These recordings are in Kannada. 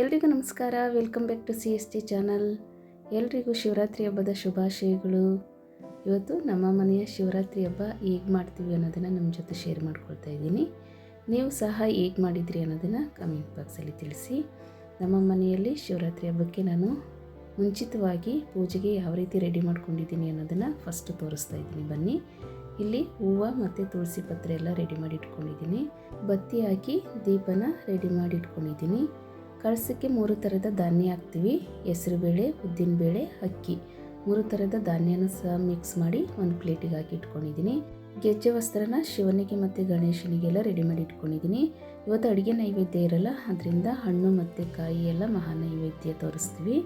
ಎಲ್ರಿಗೂ ನಮಸ್ಕಾರ. Welcome back to C S T channel ಎಲ್ರಿಗೂ ಶಿವರಾತ್ರಿ ಹಬ್ಬದ ಶುಭಾಶಯಗಳು. ಇವತ್ತು ನಮ್ಮ ಮನೆಯ ಶಿವರಾತ್ರಿ ಹಬ್ಬ ಹೇಗೆ ಮಾಡ್ತೀವಿ ಅನ್ನೋದನ್ನು ನಮ್ಮ ಜೊತೆ ಶೇರ್ ಮಾಡ್ಕೊಳ್ತಾ ಇದ್ದೀನಿ. ನೀವು ಸಹ ಹೇಗೆ ಮಾಡಿದ್ರಿ ಅನ್ನೋದನ್ನು ಕಮೆಂಟ್ ಬಾಕ್ಸಲ್ಲಿ ತಿಳಿಸಿ. ನಮ್ಮ ಮನೆಯಲ್ಲಿ ಶಿವರಾತ್ರಿ ಹಬ್ಬಕ್ಕೆ ನಾನು ಮುಂಚಿತವಾಗಿ ಪೂಜೆಗೆ ಯಾವ ರೀತಿ ರೆಡಿ ಮಾಡ್ಕೊಂಡಿದ್ದೀನಿ ಅನ್ನೋದನ್ನು ಫಸ್ಟ್ ತೋರಿಸ್ತಾ ಇದ್ದೀನಿ. ಬನ್ನಿ. ಇಲ್ಲಿ ಹೂವು ಮತ್ತು ತುಳಸಿ ಪತ್ರೆ ಎಲ್ಲ ರೆಡಿ ಮಾಡಿ ಇಟ್ಕೊಂಡಿದ್ದೀನಿ. ಬತ್ತಿ ಹಾಕಿ ದೀಪನ ರೆಡಿ ಮಾಡಿ ಇಟ್ಕೊಂಡಿದ್ದೀನಿ. ಕಳಸಕ್ಕೆ ಮೂರು ಥರದ ಧಾನ್ಯ ಹಾಕ್ತೀವಿ. ಹೆಸರುಬೇಳೆ ಉದ್ದಿನಬೇಳೆ ಅಕ್ಕಿ. ಮೂರು ಥರದ ಧಾನ್ಯನ ಸಹ ಮಿಕ್ಸ್ ಮಾಡಿ ಒಂದು ಪ್ಲೇಟಿಗೆ ಹಾಕಿ ಇಟ್ಕೊಂಡಿದ್ದೀನಿ. ಗೆಜ್ಜೆ ವಸ್ತ್ರನ ಶಿವನಿಗೆ ಮತ್ತು ಗಣೇಶನಿಗೆಲ್ಲ ರೆಡಿ ಮಾಡಿ ಇಟ್ಕೊಂಡಿದ್ದೀನಿ. ಇವತ್ತು ಅಡುಗೆ ನೈವೇದ್ಯ ಇರಲ್ಲ, ಅದರಿಂದ ಹಣ್ಣು ಮತ್ತು ಕಾಯಿ ಎಲ್ಲ ಮಹಾ ನೈವೇದ್ಯ ತೋರಿಸ್ತೀವಿ.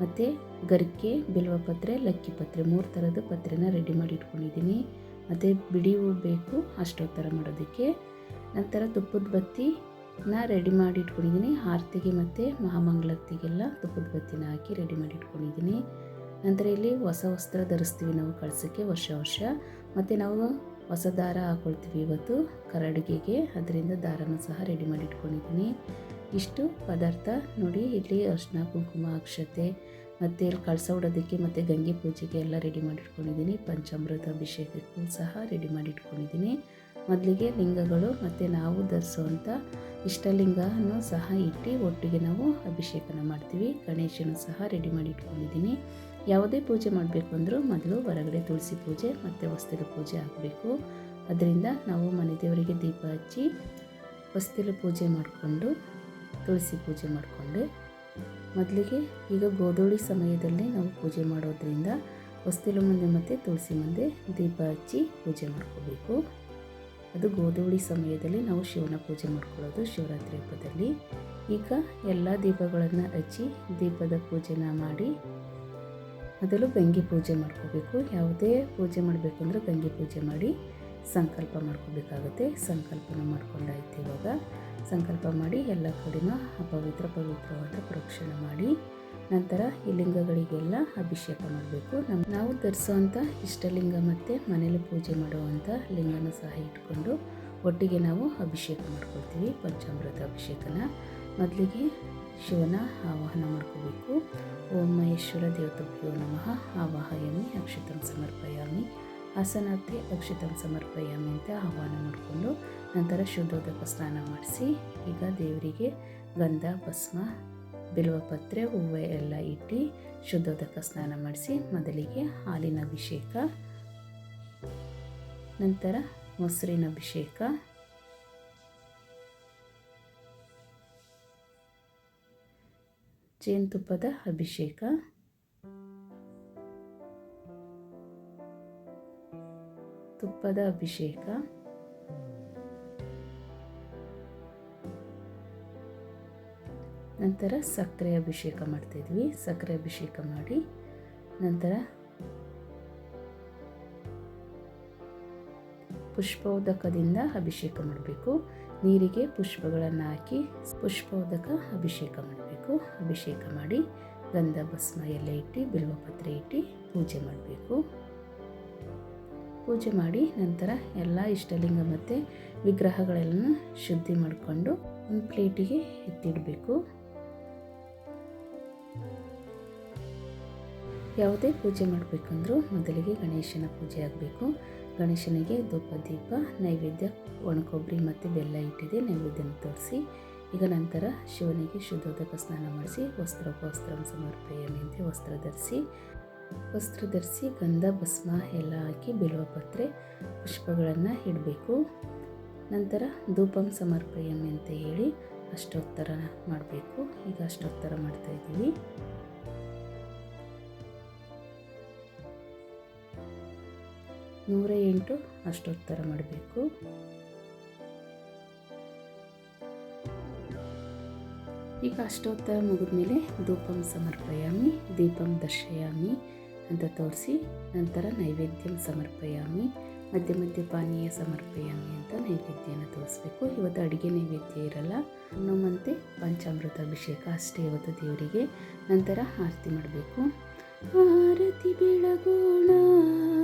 ಮತ್ತು ಗರಿಕೆ, ಬಿಲ್ವ ಪತ್ರೆ, ಲಕ್ಕಿ ಪತ್ರೆ, ಮೂರು ಥರದ ಪತ್ರೆನ ರೆಡಿ ಮಾಡಿ ಇಟ್ಕೊಂಡಿದ್ದೀನಿ. ಮತ್ತು ಬಿಡಿ ಹೂ ಬೇಕು, ಅಷ್ಟೊತ್ತರ ಮಾಡೋದಕ್ಕೆ. ನಂತರ ತುಪ್ಪದ ಬತ್ತಿ ನಾ ರೆಡಿ ಮಾಡಿ ಇಟ್ಕೊಂಡಿದ್ದೀನಿ ಆರತಿಗೆ ಮತ್ತು ಮಹಾಮಂಗಳತಿಗೆಲ್ಲ ತುಪ್ಪದ ಬತ್ತಿನ ಹಾಕಿ ರೆಡಿ ಮಾಡಿ ಇಟ್ಕೊಂಡಿದ್ದೀನಿ ನಂತರ ಇಲ್ಲಿ ಹೊಸ ವಸ್ತ್ರ ಧರಿಸ್ತೀವಿ ನಾವು ಕಳ್ಸೋಕ್ಕೆ ವರ್ಷ ವರ್ಷ. ಮತ್ತು ನಾವು ಹೊಸ ದಾರ ಹಾಕ್ಕೊಳ್ತೀವಿ ಇವತ್ತು ಕರಡಿಗೆಗೆ. ಅದರಿಂದ ದಾರನೂ ಸಹ ರೆಡಿ ಮಾಡಿ ಇಟ್ಕೊಂಡಿದ್ದೀನಿ ಇಷ್ಟು ಪದಾರ್ಥ ನೋಡಿ, ಇಲ್ಲಿ ಅರ್ಶಿನ ಕುಂಕುಮ, ಅಕ್ಷತೆ ಮತ್ತು ಇಲ್ಲಿ ಕಳಸ ಉಡೋದಕ್ಕೆ ಮತ್ತು ಗಂಗೆ ಪೂಜೆಗೆ ಎಲ್ಲ ರೆಡಿ ಮಾಡಿ ಇಟ್ಕೊಂಡಿದ್ದೀನಿ ಪಂಚಾಮೃತ ಅಭಿಷೇಕಕ್ಕೂ ಸಹ ರೆಡಿ ಮಾಡಿ ಇಟ್ಕೊಂಡಿದ್ದೀನಿ ಮೊದಲಿಗೆ ಲಿಂಗಗಳು ಮತ್ತು ನಾವು ಧರಿಸುವಂಥ ಇಷ್ಟಲಿಂಗನೂ ಸಹ ಇಟ್ಟು ಒಟ್ಟಿಗೆ ನಾವು ಅಭಿಷೇಕನ ಮಾಡ್ತೀವಿ. ಗಣೇಶನೂ ಸಹ ರೆಡಿ ಮಾಡಿ ಇಟ್ಕೊಂಡಿದ್ದೀನಿ. ಯಾವುದೇ ಪೂಜೆ ಮಾಡಬೇಕು ಅಂದರೂ ಮೊದಲು ಹೊರಗಡೆ ತುಳಸಿ ಪೂಜೆ ಮತ್ತು ಹೊಸ್ತಿಲು ಪೂಜೆ ಆಗಬೇಕು. ಅದರಿಂದ ನಾವು ಮನೆ ದೇವರಿಗೆ ದೀಪ ಹಚ್ಚಿ ಹೊಸ್ತಿಲು ಪೂಜೆ ಮಾಡಿಕೊಂಡು ತುಳಸಿ ಪೂಜೆ ಮಾಡಿಕೊಂಡು ಮೊದಲಿಗೆ ಈಗ ಗೋಧೂಳಿ ಸಮಯದಲ್ಲಿ ನಾವು ಪೂಜೆ ಮಾಡೋದ್ರಿಂದ ಹೊಸ್ತಿಲು ಮುಂದೆ ಮತ್ತು ತುಳಸಿ ಮುಂದೆ ದೀಪ ಹಚ್ಚಿ ಪೂಜೆ ಮಾಡ್ಕೋಬೇಕು. ಅದು ಗೋಧೂಳಿ ಸಮಯದಲ್ಲಿ ನಾವು ಶಿವನ ಪೂಜೆ ಮಾಡ್ಕೊಳ್ಳೋದು ಶಿವರಾತ್ರಿ ಹಬ್ಬದಲ್ಲಿ. ಈಗ ಎಲ್ಲ ದೀಪಗಳನ್ನು ಹಚ್ಚಿ ದೀಪದ ಪೂಜೆನ ಮಾಡಿ ಮೊದಲು ಗಂಗೆ ಪೂಜೆ ಮಾಡ್ಕೋಬೇಕು. ಯಾವುದೇ ಪೂಜೆ ಮಾಡಬೇಕು ಅಂದರೆ ಗಂಗೆ ಪೂಜೆ ಮಾಡಿ. ಸಂಕಲ್ಪ ಮಾಡ್ಕೋಬೇಕಾಗುತ್ತೆ. ಸಂಕಲ್ಪನ ಮಾಡ್ಕೊಂಡಾಯ್ತು ಇವಾಗ. ಸಂಕಲ್ಪ ಮಾಡಿ ಎಲ್ಲ ಕಡೆನೂ ಅಪವಿತ್ರ ಪವಿತ್ರವಾದ ಪ್ರೋಕ್ಷಣೆ ಮಾಡಿ. ನಂತರ ಈ ಲಿಂಗಗಳಿಗೆಲ್ಲ ಅಭಿಷೇಕ ಮಾಡಬೇಕು. ನಮ್ಮ ನಾವು ಧರಿಸುವಂಥ ಇಷ್ಟಲಿಂಗ ಮತ್ತು ಮನೇಲಿ ಪೂಜೆ ಮಾಡುವಂಥ ಲಿಂಗನ ಸಹ ಇಟ್ಕೊಂಡು ಒಟ್ಟಿಗೆ ನಾವು ಅಭಿಷೇಕ ಮಾಡ್ಕೊಳ್ತೀವಿ. ಪಂಚಾಮೃತ ಅಭಿಷೇಕನ. ಮೊದಲಿಗೆ ಶಿವನ ಆವಾಹನ ಮಾಡ್ಕೋಬೇಕು. ಓಂ ಮಹೇಶ್ವರ ದೇವತಭ್ಯೋ ನಮಃ. ಆವಾಹಯಾಮಿ ಅಕ್ಷತಂ ಸಮರ್ಪಯಾಮಿ. ಆಸನಾರ್ಥಿ ಅಕ್ಷಿತ ಸಮರ್ಪಯಾಮಿ ಅಂತ ಆಹ್ವಾನ ಮಾಡಿಕೊಂಡು ನಂತರ ಶುದ್ಧೋದಕ ಸ್ನಾನ ಮಾಡಿಸಿ ಈಗ ದೇವರಿಗೆ ಗಂಧ, ಭಸ್ಮ ಬಿಲ್ವಪತ್ರೆ ಹೂವು ಎಲ್ಲ ಇಟ್ಟು ಶುದ್ಧೋದಕ ಸ್ನಾನ ಮಾಡಿಸಿ ಮೊದಲಿಗೆ ಹಾಲಿನ ಅಭಿಷೇಕ, ನಂತರ ಮೊಸರಿನ ಅಭಿಷೇಕ, ಜೇನುತುಪ್ಪದ ಅಭಿಷೇಕ ತುಪ್ಪದ ಅಭಿಷೇಕ. ನಂತರ ಸಕ್ಕರೆ ಅಭಿಷೇಕ ಮಾಡ್ತಾಯಿದ್ವಿ ಸಕ್ಕರೆ ಅಭಿಷೇಕ ಮಾಡಿ ನಂತರ ಪುಷ್ಪೋದಕದಿಂದ ಅಭಿಷೇಕ ಮಾಡಬೇಕು. ನೀರಿಗೆ ಪುಷ್ಪಗಳನ್ನು ಹಾಕಿ ಪುಷ್ಪೋದಕ ಅಭಿಷೇಕ ಮಾಡಬೇಕು. ಅಭಿಷೇಕ ಮಾಡಿ ಗಂಧ, ಭಸ್ಮ ಎಲ್ಲ ಇಟ್ಟು, ಬಿಲ್ವಪತ್ರೆ ಇಟ್ಟು ಪೂಜೆ ಮಾಡಬೇಕು. ಪೂಜೆ ಮಾಡಿ ನಂತರ ಎಲ್ಲ ಇಷ್ಟಲಿಂಗ ಮತ್ತು ವಿಗ್ರಹಗಳೆಲ್ಲ ಶುದ್ಧಿ ಮಾಡಿಕೊಂಡು ಒಂದು ಪ್ಲೇಟಿಗೆ ಎತ್ತಿಡಬೇಕು. ಯಾವುದೇ ಪೂಜೆ ಮಾಡಬೇಕಂದ್ರೂ ಮೊದಲಿಗೆ ಗಣೇಶನ ಪೂಜೆ ಆಗಬೇಕು. ಗಣೇಶನಿಗೆ ಧೂಪ, ದೀಪ, ನೈವೇದ್ಯ, ಒಣಕೊಬ್ಬರಿ ಮತ್ತು ಬೆಲ್ಲ ಇಟ್ಟಿದೆ, ನೈವೇದ್ಯನ ತೋರಿಸಿ. ಈಗ ನಂತರ ಶಿವನಿಗೆ ಶುದ್ಧೋದಕ ಸ್ನಾನ ಮಾಡಿಸಿ ವಸ್ತ್ರೋಪವಸ್ತ್ರ ಸಮರ್ಪಯ ಅಂತ ವಸ್ತ್ರ ಧರಿಸಿ. ವಸ್ತ್ರ ಧರಿಸಿ ಗಂಧ, ಭಸ್ಮ ಎಲ್ಲ ಹಾಕಿ ಬಿಲ್ವಪತ್ರೆ ಪುಷ್ಪಗಳನ್ನು ಇಡಬೇಕು. ನಂತರ ಧೂಪಂ ಸಮರ್ಪಯಾಮಿ ಅಂತ ಹೇಳಿ ಅಷ್ಟೋತ್ತರ ಮಾಡಬೇಕು. ಈಗ ಅಷ್ಟೋತ್ತರ ಮಾಡ್ತಾಯಿದ್ದೀವಿ ನೂರ ಎಂಟು ಅಷ್ಟೋತ್ತರ ಮಾಡಬೇಕು. ಈಗ ಅಷ್ಟೋತ್ತರ ಮುಗಿದ್ಮೇಲೆ ಧೂಪಂ ಸಮರ್ಪಯಾಮಿ, ದೀಪಂ ದರ್ಶಯಾಮಿ. ಅಂತ ತೋರಿಸಿ ನಂತರ ನೈವೇದ್ಯಂ ಸಮರ್ಪಯಾಮಿ. ಮಧ್ಯ ಮಧ್ಯ ಪಾನೀಯ ಸಮರ್ಪಯಾಮಿ ಅಂತ ನೈವೇದ್ಯನ ತೋರಿಸ್ಬೇಕು. ಇವತ್ತು ಅಡುಗೆ ನೈವೇದ್ಯ ಇರಲ್ಲ. ಹನುಮಂತೆ ಪಂಚಾಮೃತ ಅಭಿಷೇಕ ಅಷ್ಟೇ ಇವತ್ತು ದೇವರಿಗೆ. ನಂತರ ಆರತಿ ಮಾಡಬೇಕು. ಆರತಿ ಬೆಳಗೋಣ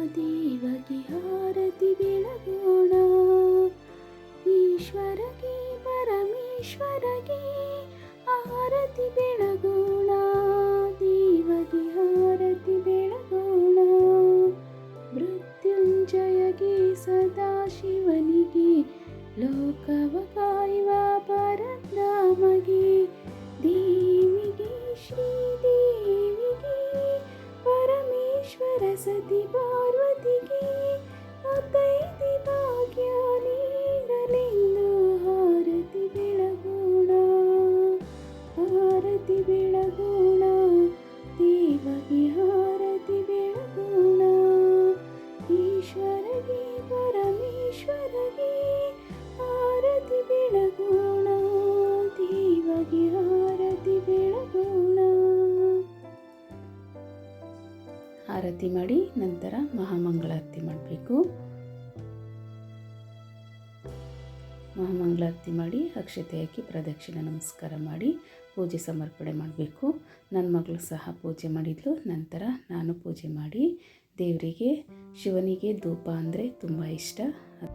ದೇವಗೆ ಆರತಿ ಬೆಳಗೋಣ जयगे सदाशिवनिगे लोकवय भरनामगे देवी श्री देवी परमेश्वर सती पार्वतीगी अतै दि भाग्यानि ಆರತಿ ಮಾಡಿ ನಂತರ ಮಹಾಮಂಗಳಾರತಿ ಮಾಡಬೇಕು. ಮಹಾಮಂಗಳಾರತಿ ಮಾಡಿ ಅಕ್ಷತೆ ಹಾಕಿ ಪ್ರದಕ್ಷಿಣೆ ನಮಸ್ಕಾರ ಮಾಡಿ ಪೂಜೆ ಸಮರ್ಪಣೆ ಮಾಡಬೇಕು. ನನ್ನ ಮಗಳು ಸಹ ಪೂಜೆ ಮಾಡಿದ್ಲು. ನಂತರ ನಾನು ಪೂಜೆ ಮಾಡಿ ದೇವರಿಗೆ, ಶಿವನಿಗೆ ಧೂಪ ಅಂದರೆ ತುಂಬ ಇಷ್ಟ.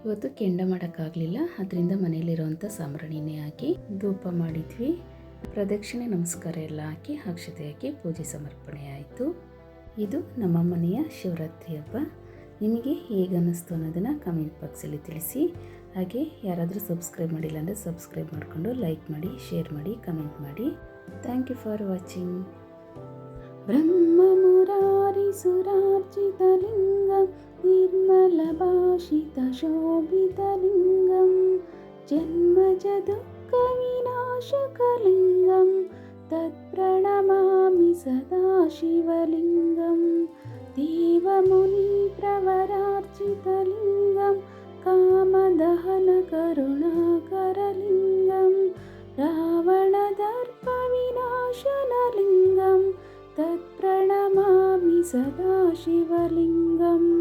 ಇವತ್ತು ಕೆಂಡ ಮಾಡೋಕ್ಕಾಗಲಿಲ್ಲ. ಅದರಿಂದ ಮನೆಯಲ್ಲಿರುವಂಥ ಸಾಂಬ್ರಾಣಿನೇ ಹಾಕಿ ಧೂಪ ಮಾಡಿದ್ವಿ. ಪ್ರದಕ್ಷಿಣೆ ನಮಸ್ಕಾರ ಎಲ್ಲ ಹಾಕಿ ಅಕ್ಷತೆ ಹಾಕಿ ಪೂಜೆ ಸಮರ್ಪಣೆ ಆಯಿತು. ಇದು ನಮ್ಮ ಮನೆಯ ಶಿವರಾತ್ರಿ ಹಬ್ಬ. ನಿಮಗೆ ಹೇಗನ್ನಿಸ್ತು ಅನ್ನೋದನ್ನು ಕಮೆಂಟ್ ಬಾಕ್ಸಲ್ಲಿ ತಿಳಿಸಿ. ಹಾಗೆ ಯಾರಾದರೂ ಸಬ್ಸ್ಕ್ರೈಬ್ ಮಾಡಿಲ್ಲ ಅಂದರೆ ಸಬ್ಸ್ಕ್ರೈಬ್ ಮಾಡಿಕೊಂಡು ಲೈಕ್ ಮಾಡಿ ಶೇರ್ ಮಾಡಿ ಕಮೆಂಟ್ ಮಾಡಿ. Thank you for watching Brahma Murari ಸುರಾರ್ಜಿತಲಿಂಗಂ ನಿರ್ಮಲ ಭಾಷಿತ ಶೋಭಿತಲಿಂಗಂ ಜನ್ಮಜ ದುಃಖ ವಿನಾಶಕಲಿಂಗಂ तत्प्रणमामि सदा शिवलिङ्गं देवमुनिप्रवरार्चितलिङ्गं कामदहनकरुणाकरलिङ्गं रावणदर्पविनाशनलिङ्गं तत्प्रणमामि सदा शिवलिङ्गम्